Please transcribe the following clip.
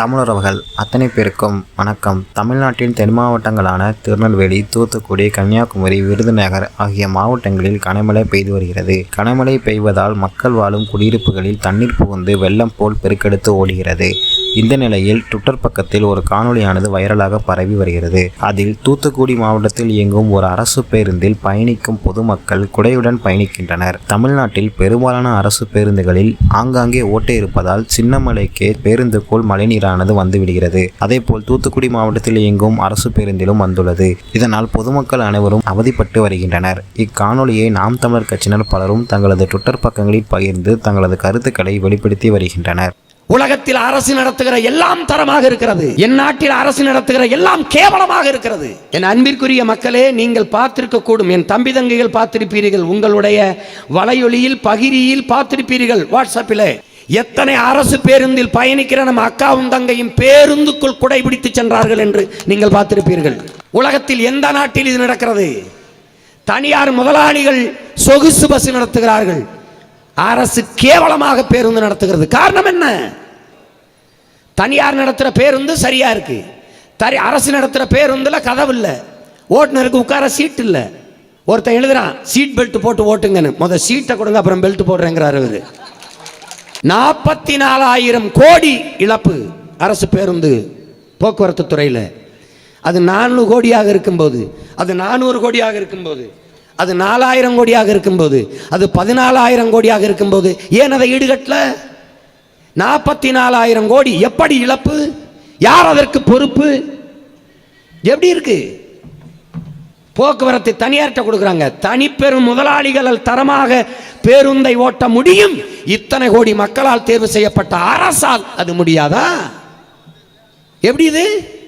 தமிழரவர்கள் அத்தனை பேருக்கும் வணக்கம். தமிழ்நாட்டின் தென் மாவட்டங்களான திருநெல்வேலி தூத்துக்குடி கன்னியாகுமரி விருதுநகர் ஆகிய மாவட்டங்களில் கனமழை பெய்து வருகிறது. கனமழை பெய்வதால் மக்கள் வாழும் குடியிருப்புகளில் தண்ணீர் புகுந்து வெள்ளம் போல் பெருக்கெடுத்து ஓடுகிறது. இந்த நிலையில் ட்விட்டர் பக்கத்தில் ஒரு காணொலியானது வைரலாக பரவி வருகிறது. அதில் தூத்துக்குடி மாவட்டத்தில் இயங்கும் ஒரு அரசு பேருந்தில் பயணிக்கும் பொதுமக்கள் குடையுடன் பயணிக்கின்றனர். தமிழ்நாட்டில் பெரும்பாலான அரசு பேருந்துகளில் ஆங்காங்கே ஓட்டை இருப்பதால் சின்னமலைக்கே பேருந்துக்குள் மழைநீரானது வந்துவிடுகிறது. அதேபோல் தூத்துக்குடி மாவட்டத்தில் இயங்கும் அரசு பேருந்திலும் வந்துள்ளது. இதனால் பொதுமக்கள் அனைவரும் அவதிப்பட்டு வருகின்றனர். இக்காணொலியை நாம் தமிழர் கட்சியினர் பலரும் தங்களது ட்விட்டர் பக்கங்களில் பகிர்ந்து தங்களது கருத்துக்களை வெளிப்படுத்தி வருகின்றனர். உலகத்தில் அரசு நடத்துகிற எல்லாம் தரமாக இருக்கிறது. என் நாட்டில் அரசு நடத்துகிற எல்லாம் கேவலமாக இருக்கிறது. என் அன்பிற்குரிய மக்களே நீங்கள் பார்த்திருக்க கூடும் என் தம்பி தங்கைகள் பார்த்திருப்பீர்கள் உங்களுடைய வலையொலியில் பகிரியில் பார்த்திருப்பீர்கள் வாட்ஸ்அப்பில். எத்தனை அரசு பேருந்தில் பயணிக்கிற நம்ம அக்காவும் தங்கையும் பேருந்துக்குள் குடைபிடித்து சென்றார்கள் என்று நீங்கள் பார்த்திருப்பீர்கள். உலகத்தில் எந்த நாட்டில் இது நடக்கிறது? தனியார் முதலாளிகள் சொகுசு பஸ் நடத்துகிறார்கள். அரசு கேவலமாக பேருந்து நடத்துகிறது. காரணம் என்ன? தனியார் நடத்துகிற பேருந்து சரியாக இருக்குது தரி அரசு நடத்துகிற பேருந்தில் கதவு இல்லை. ஓட்டுநருக்கு உட்கார சீட் இல்லை. ஒருத்தன் எழுதுறான் சீட் பெல்ட் போட்டு ஓட்டுங்கன்னு. முதல் சீட்டை கொடுங்க அப்புறம் பெல்ட் போடுறேங்கிறார் அவர் நாற்பத்தி நாலாயிரம் கோடி இழப்பு அரசு பேருந்து போக்குவரத்து துறையில். அது நானூறு கோடியாக இருக்கும்போது அது நானூறு கோடியாக இருக்கும்போது அது நாலாயிரம் கோடியாக இருக்கும்போது அது பதினாலாயிரம் கோடியாக இருக்கும்போது ஏன் அதை ஈடுகட்டல? நாற்பத்தி நாலாயிரம் கோடி எப்படி இழப்பு? யார் அதற்கு பொறுப்பு? எப்படி இருக்கு? போக்குவரத்து தனியார்கிட்ட கொடுக்குறாங்க. தனிப்பெரும் முதலாளிகளால் தரமாக பேருந்தை ஓட்ட முடியும். இத்தனை கோடி மக்களால் தேர்வு செய்யப்பட்ட அரசால் அது முடியாதா? எப்படி இது?